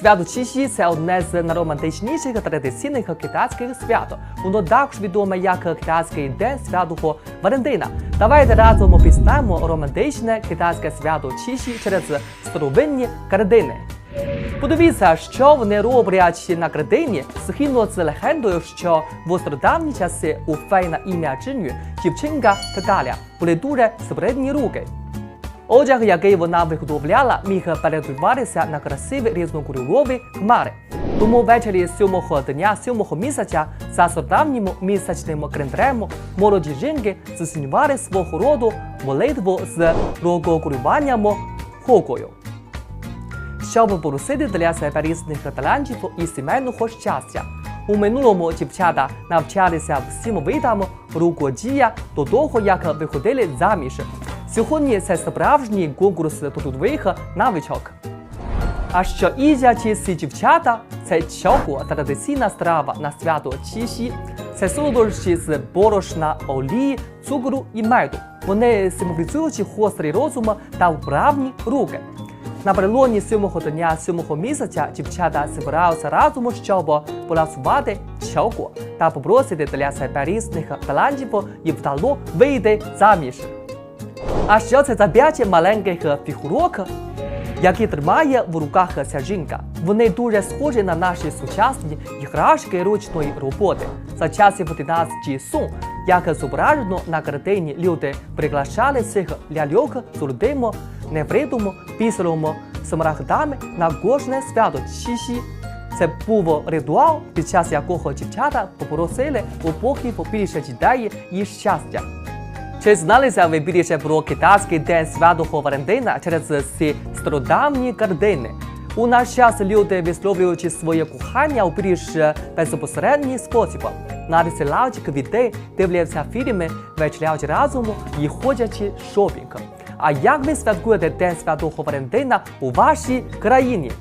Свято Чіші це одне з найромантичніших традиційних китайських свят. Воно також відоме як китайський день святого Валентина. Давайте разом пізнаємо романтичне китайське свято Чіші через старовинні картини. Подивіться, що вони роблять на картині, згідно з легендою, що в стародавні часи у фей ім'я Чиню, дівчинка та Галя були дуже спритні руки. Одяг, який вона виготовляла, міг перетворюватися на красиві різнокольорові хмари. Тому ввечері сьомого дня сьомого місяця за стародавнім місячним календарем молоді жінки здійснювали свого роду молитву з рукоколюванням хокою щоб порусити для себе різних талантів і сімейного щастя. У минулому дівчата навчалися всім видам рукодія до того, як виходили заміж. Сьогодні це справжній конкурс трудових навичок. А що їдять ці дівчата? Це чоко традиційна страва на свято Чіші. Це солодощі з борошна, олії, цукру і меду. Вони символізують гострий розум та вправні руки. Напередодні сьомого дня сьомого місяця дівчата збираються разом, щоб поласувати чоко та попросити для себе різних талантів і вдало вийти заміж. А що це за п'ять маленьких фігурок, які тримає в руках ця жінка? Вони дуже схожі на наші сучасні іграшки ручної роботи. За часів династії Сун, як зображено на картині, люди приглашали цих ляльок з рудим, невритом, пісером, смарагдами на кожне свято Чіші. Це був ритуал, під час якого дівчата попросили у Богів більше дітей і щастя. Чи зналися більше про китайський день святого Валентина через ці стародавні картини? У наш час люди висловлюють своє кохання у більш безпосередній спосіб. Надсилають квіти, дивляться фільми, вечеряють разом і ходять шопінг. А як ви святкуєте День Святого Валентина у вашій країні?